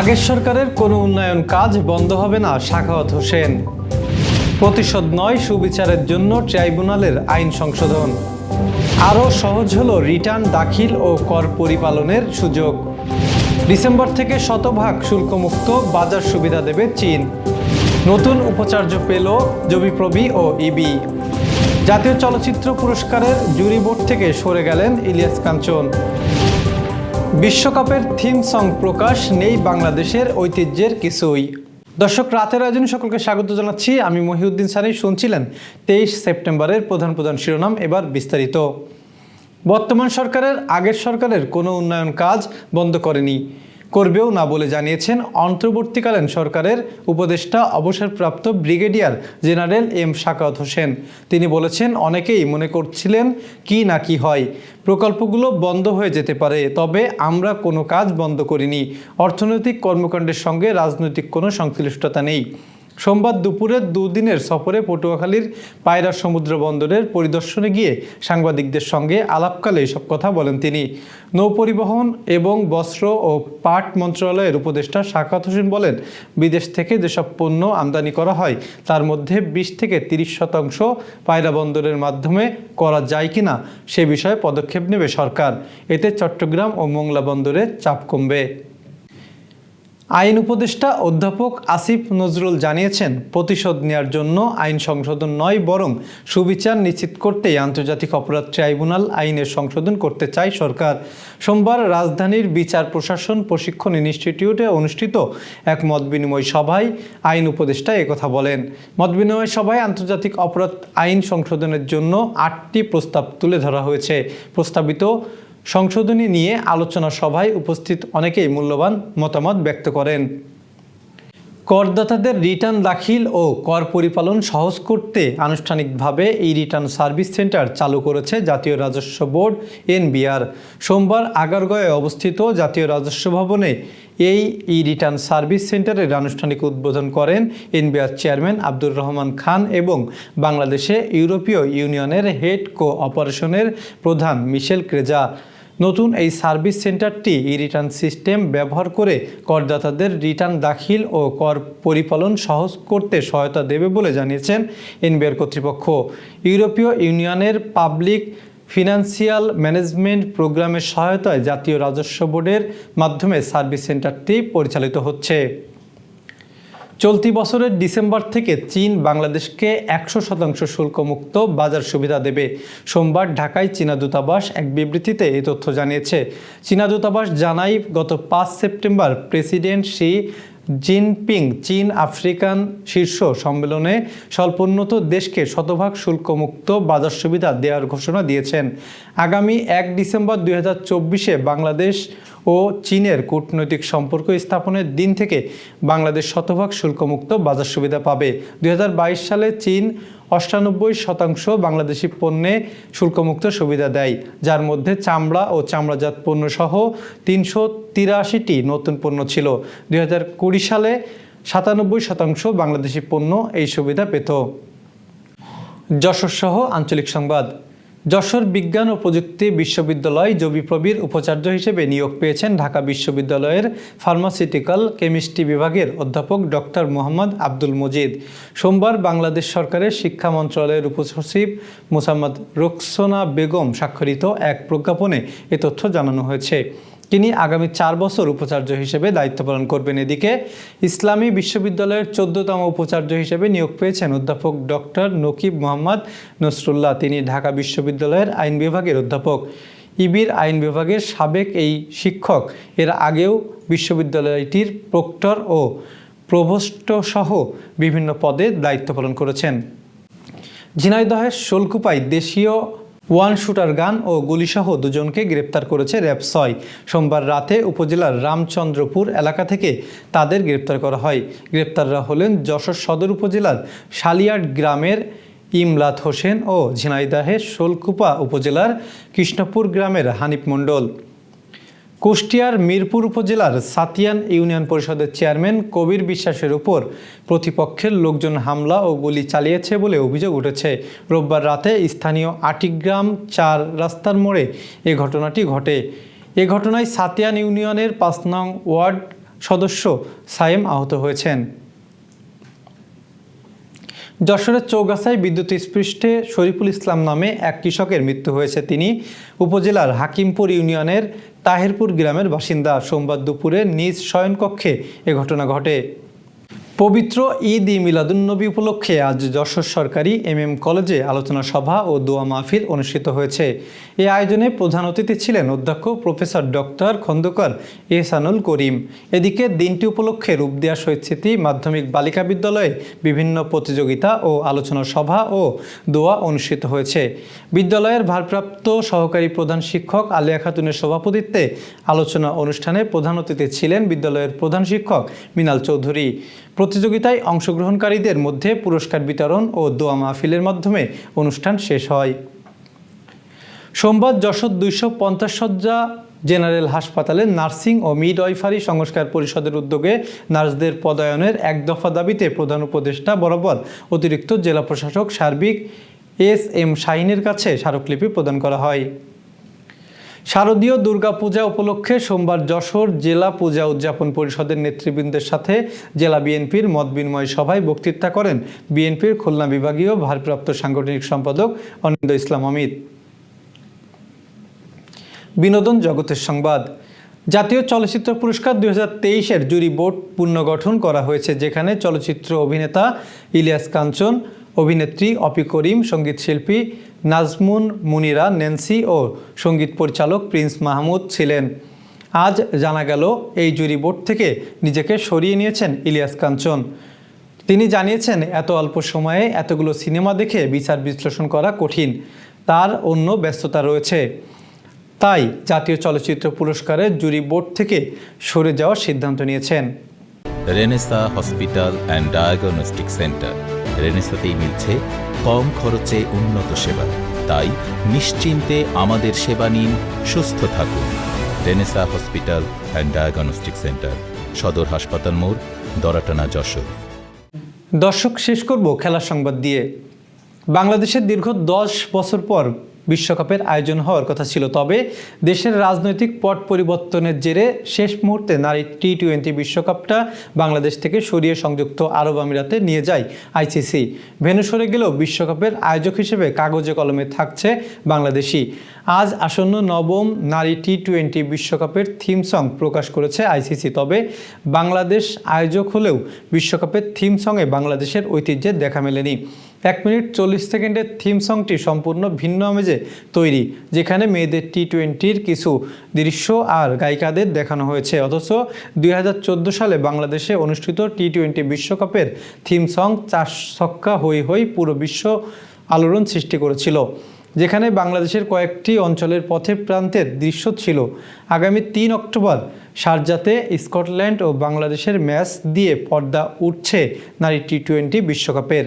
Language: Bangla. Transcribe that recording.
আগের সরকারের কোনো উন্নয়ন কাজ বন্ধ হবে না শাখাওয়াত হোসেন। প্রতিশোধ নয়, সুবিচারের জন্য ট্রাইব্যুনালের আইন সংশোধন। আরও সহজ হল রিটার্ন দাখিল ও কর পরিপালনের সুযোগ। ডিসেম্বর থেকে শতভাগ শুল্কমুক্ত বাজার সুবিধা দেবে চীন। নতুন উপাচার্য পেল জবিপ্রবি ও ইবি। জাতীয় চলচ্চিত্র পুরস্কারের জুরি বোর্ড থেকে সরে গেলেন ইলিয়াস কাঞ্চন। বিশ্বকাপের থিম সং প্রকাশ নেই বাংলাদেশের ঐতিহ্যের কিছুই। দর্শক, রাতের আয়োজনে সকলকে স্বাগত জানাচ্ছি। আমি মহিউদ্দিন সানি, শুনছিলেন তেইশ সেপ্টেম্বরের প্রধান প্রধান শিরোনাম, এবার বিস্তারিত। বর্তমান সরকারের আগের সরকারের কোনো উন্নয়ন কাজ বন্ধ করেনি। করবেও না বলে জানিয়েছেন অন্তর্বর্তীকালীন সরকারের উপদেষ্টা অবসরপ্রাপ্ত brigadier general M Sakhawat Hossain. তিনি বলেছেন, অনেকেই মনে করছিলেন কি না কি হয়। প্রকল্পগুলো বন্ধ হয়ে যেতে পারে, তবে আমরা কোনো কাজ বন্ধ করিনি। অর্থনৈতিক কর্মকাণ্ডের সঙ্গে রাজনৈতিক কোনো সংশ্লিষ্টতা নেই। সোমবার দুপুরে দুদিনের সফরে পটুয়াখালীর পায়রা সমুদ্র বন্দরের পরিদর্শনে গিয়ে সাংবাদিকদের সঙ্গে আলাপকালে এসব কথা বলেন তিনি। নৌপরিবহন এবং বস্ত্র ও পাট মন্ত্রণালয়ের উপদেষ্টা শাকাত হোসেন বলেন, বিদেশ থেকে যেসব পণ্য আমদানি করা হয়, তার মধ্যে বিশ থেকে তিরিশ শতাংশ পায়রা বন্দরের মাধ্যমে করা যায় কিনা সে বিষয়ে পদক্ষেপ নেবে সরকার। এতে চট্টগ্রাম ও মোংলা বন্দরে চাপ কমবে। আইন উপদেষ্টা অধ্যাপক আসিফ নজরুল জানিয়েছেন, প্রতিশোধ নেওয়ার জন্য আইন সংশোধন নয়, বরং সুবিচার নিশ্চিত করতেই আন্তর্জাতিক অপরাধ ট্রাইব্যুনাল আইনের সংশোধন করতে চায় সরকার। সোমবার রাজধানীর বিচার প্রশাসন প্রশিক্ষণ ইনস্টিটিউটে অনুষ্ঠিত এক মত বিনিময় সভায় আইন উপদেষ্টা একথা বলেন। মত বিনিময় সভায় আন্তর্জাতিক অপরাধ আইন সংশোধনের জন্য আটটি প্রস্তাব তুলে ধরা হয়েছে। প্রস্তাবিত সংশোধনী নিয়ে আলোচনা সভায় উপস্থিত অনেকেই মূল্যবান মতামত ব্যক্ত করেন। করদাতাদের রিটার্ন দাখিল ও কর পরিপালন সহজ করতে আনুষ্ঠানিকভাবে এই রিটার্ন সার্ভিস সেন্টার চালু করেছে জাতীয় রাজস্ব বোর্ড, এনবিআর। সোমবার আগারগয়ে অবস্থিত জাতীয় রাজস্ব ভবনে এই ই রিটার্ন সার্ভিস সেন্টারের আনুষ্ঠানিক উদ্বোধন করেন এনবিআর চেয়ারম্যান আব্দুর রহমান খান এবং বাংলাদেশে ইউরোপীয় ইউনিয়নের হেড কো অপারেশনের প্রধান মিশেল ক্রেজা। নতুন এই সার্ভিস সেন্টারটি ই রিটার্ন সিস্টেম ব্যবহার করে করদাতাদের রিটার্ন দাখিল ও কর পরিপালন সহজ করতে সহায়তা দেবে বলে জানিয়েছেন এনবিআর কর্তৃপক্ষ। ইউরোপীয় ইউনিয়নের পাবলিক ফিনান্সিয়াল ম্যানেজমেন্ট প্রোগ্রামের সহায়তায় জাতীয় রাজস্ব বোর্ডের মাধ্যমে সার্ভিস সেন্টারটি পরিচালিত হচ্ছে। চলতি বছরের ডিসেম্বর থেকে চীন বাংলাদেশকে একশো শতাংশ শুল্কমুক্ত বাজার সুবিধা দেবে। সোমবার ঢাকায় চীনা দূতাবাস এক বিবৃতিতে এই তথ্য জানিয়েছে। চীনা দূতাবাস জানায়, গত পাঁচ সেপ্টেম্বর প্রেসিডেন্ট শি জিনপিং চীন আফ্রিকান শীর্ষ সম্মেলনে স্বল্পোন্নত দেশকে শতভাগ শুল্কমুক্ত বাজার সুবিধা দেওয়ার ঘোষণা দিয়েছেন। আগামী এক ডিসেম্বর দুই বাংলাদেশ ও চীনের কূটনৈতিক সম্পর্ক স্থাপনের দিন থেকে বাংলাদেশ শতভাগ শুল্কমুক্ত বাজার সুবিধা পাবে। দুই হাজার বাইশ সালে চীন অষ্টানব্বই শতাংশ বাংলাদেশি পণ্যে শুল্কমুক্ত সুবিধা দেয়, যার মধ্যে চামড়া ও চামড়াজাত পণ্য সহ তিনশো তিরাশিটি নতুন পণ্য ছিল। দুই সালে সাতানব্বই শতাংশ বাংলাদেশি পণ্য এই সুবিধা পেত। যশোর সহ আঞ্চলিক সংবাদ। যশোর বিজ্ঞান ও প্রযুক্তি বিশ্ববিদ্যালয় জবিপ্রবির উপাচার্য হিসেবে নিয়োগ পেয়েছেন ঢাকা বিশ্ববিদ্যালয়ের ফার্মাসিউটিক্যাল কেমিস্ট্রি বিভাগের অধ্যাপক ডক্টর মোহাম্মদ আব্দুল মজিদ। সোমবার বাংলাদেশ সরকারের শিক্ষা মন্ত্রণালয়ের উপসচিব মোসাম্মদ রোকসোনা বেগম স্বাক্ষরিত এক প্রজ্ঞাপনে এ তথ্য জানানো হয়েছে। তিনি আগামী চার বছর উপাচার্য হিসেবে দায়িত্ব পালন করবেন। এদিকে ইসলামী বিশ্ববিদ্যালয়ের চোদ্দতম উপাচার্য হিসেবে নিয়োগ পেয়েছেন অধ্যাপক ডক্টর নকিব মোহাম্মদ নসরুল্লাহ। তিনি ঢাকা বিশ্ববিদ্যালয়ের আইন বিভাগের অধ্যাপক। ইবির আইন বিভাগের সাবেক এই শিক্ষক। এর আগেও বিশ্ববিদ্যালয়টির প্রক্টর ও সহ বিভিন্ন পদে দায়িত্ব পালন করেছেন। ঝিনাইদহের শোলকুপায় দেশীয় ওয়ান শুটার গান ও গুলিসহ দুজনকে গ্রেপ্তার করেছে র্যাব ছয়। সোমবার রাতে উপজেলার রামচন্দ্রপুর এলাকা থেকে তাদের গ্রেপ্তার করা হয়। গ্রেপ্তাররা হলেন যশোর সদর উপজেলার শালিয়াট গ্রামের ইমলাত হোসেন ও ঝিনাইদাহের শোলকুপা উপজেলার কৃষ্ণপুর গ্রামের হানিফ মণ্ডল। কুষ্টিয়ার মিরপুর উপজেলার সাতিয়ান ইউনিয়ন পরিষদের চেয়ারম্যান কবির বিশ্বাসের উপর প্রতিপক্ষের লোকজন হামলা ও গুলি চালিয়েছে বলে অভিযোগ উঠেছে। রোববার রাতে স্থানীয় আটিগ্রাম চার রাস্তার মোড়ে এ ঘটনাটি ঘটে। এ ঘটনায় সাতিয়ান ইউনিয়নের পাঁচ নং ওয়ার্ড সদস্য সায়েম আহত হয়েছেন। যশোরের চৌগাছায় বিদ্যুৎ স্পৃষ্টে শরীফুল ইসলাম নামে এক কৃষকের মৃত্যু হয়েছে। তিনি উপজেলার হাকিমপুর ইউনিয়নের তাহেরপুর গ্রামের বাসিন্দা সোমবার দুপুরে নিজ শয়নকক্ষে এ ঘটনা ঘটে। পবিত্র ঈদ ই মিলাদুন্নবী উপলক্ষে আজ যশোর সরকারি এম এম কলেজে আলোচনা সভা ও দোয়া মাহফিল অনুষ্ঠিত হয়েছে। এ আয়োজনে প্রধান অতিথি ছিলেন অধ্যক্ষ প্রফেসর ডক্টর খন্দকার এহসানুল করিম। এদিকে দিনটি উপলক্ষে রূপ দেওয়া স্মৃতি মাধ্যমিক বালিকা বিদ্যালয়ে বিভিন্ন প্রতিযোগিতা ও আলোচনা সভা ও দোয়া অনুষ্ঠিত হয়েছে। বিদ্যালয়ের ভারপ্রাপ্ত সহকারী প্রধান শিক্ষক আলিয়া খাতুনের সভাপতিত্বে আলোচনা অনুষ্ঠানে প্রধান অতিথি ছিলেন বিদ্যালয়ের প্রধান শিক্ষক মিনাল চৌধুরী। প্রতিযোগিতায় অংশগ্রহণকারীদের মধ্যে পুরস্কার বিতরণ ও দোয়া মাহফিলের মাধ্যমে অনুষ্ঠান শেষ হয়। সোমবার যশোর দুইশো পঞ্চাশ সজ্জা জেনারেল হাসপাতালে নার্সিং ও মিডওয়াইফারি সংস্কার পরিষদের উদ্যোগে নার্সদের পদায়নের এক দফা দাবিতে প্রধান উপদেষ্টা বরাবর অতিরিক্ত জেলা প্রশাসক সার্বিক এস এম শাহিনের কাছে স্মারকলিপি প্রদান করা হয়। শারদীয় দুর্গাপূজা উপলক্ষে সোমবার যশোর জেলা পূজা উদযাপন পরিষদের নেতৃবৃন্দের সাথে জেলা বিএনপির মত বিনিময় সভায় বক্তৃতা করেন বিএনপির খুলনা বিভাগীয় ভারপ্রাপ্ত সাংগঠনিক সম্পাদক অনিন্দ ইসলাম অমিত। বিনোদন জগতের সংবাদ। জাতীয় চলচ্চিত্র পুরস্কার দুই হাজার তেইশের জুরি বোর্ড পুনর্গঠন করা হয়েছে, যেখানে চলচ্চিত্র অভিনেতা ইলিয়াস কাঞ্চন, অভিনেত্রী অপি করিম, সংগীত শিল্পী নাজমুন, মুনিরা ন্যান্সি ও সংগীত পরিচালক প্রিন্স মাহমুদ ছিলেন। আজ জানা গেল, এই জুরি বোর্ড থেকে নিজেকে সরিয়ে নিয়েছেন ইলিয়াস কাঞ্চন। তিনি জানিয়েছেন, এত অল্প সময়ে এতগুলো সিনেমা দেখে বিচার বিশ্লেষণ করা কঠিন। তার অন্য ব্যস্ততা রয়েছে। তাই জাতীয় চলচ্চিত্র পুরস্কারের জুরি বোর্ড থেকে সরে যাওয়ার সিদ্ধান্ত নিয়েছেন। Renaissance hospital and diagnostic centre রেনেসাতেই মিলছে কম খরচে উন্নত সেবা। তাই নিশ্চিন্তে আমাদের সেবা নিন, সুস্থ থাকুন। Renaissance hospital and diagnostic centre, সদর হাসপাতাল মোড়, দরাটানা যশোর। দর্শক, শেষ করব খেলার সংবাদ দিয়ে। বাংলাদেশের দীর্ঘ দশ বছর পর বিশ্বকাপের আয়োজন হওয়ার কথা ছিল। তবে দেশের রাজনৈতিক পট পরিবর্তনের জেরে শেষ মুহূর্তে নারী টি টোয়েন্টি বিশ্বকাপটা বাংলাদেশ থেকে সরিয়ে সংযুক্ত আরব আমিরাতে নিয়ে যায় আইসিসি। ভেনু সরে গেলেও বিশ্বকাপের আয়োজক হিসেবে কাগজে কলমে থাকছে বাংলাদেশি। আজ আসন্ন নবম নারী টি টোয়েন্টি বিশ্বকাপের থিম সং প্রকাশ করেছে আইসিসি। তবে বাংলাদেশ আয়োজক হলেও বিশ্বকাপের থিম সঙ্গে বাংলাদেশের ঐতিহ্যের দেখা মেলেনি। এক মিনিট চল্লিশ সেকেন্ডের থিম সংটি সম্পূর্ণ ভিন্ন আমেজে তৈরি, যেখানে মেয়েদের টি টোয়েন্টির কিছু দৃশ্য আর গায়িকাদের দেখানো হয়েছে। অথচ দুই হাজার চোদ্দ সালে বাংলাদেশে অনুষ্ঠিত টি টোয়েন্টি বিশ্বকাপের থিম সং চার ছক্কা হই হই পুরো বিশ্ব আলোড়ন সৃষ্টি করেছিল, যেখানে বাংলাদেশের কয়েকটি অঞ্চলের পথে প্রান্তের দৃশ্য ছিল। আগামী তিন অক্টোবর সারজাতে স্কটল্যান্ড ও বাংলাদেশের ম্যাচ দিয়ে পর্দা উঠছে নারী টি টোয়েন্টি বিশ্বকাপের।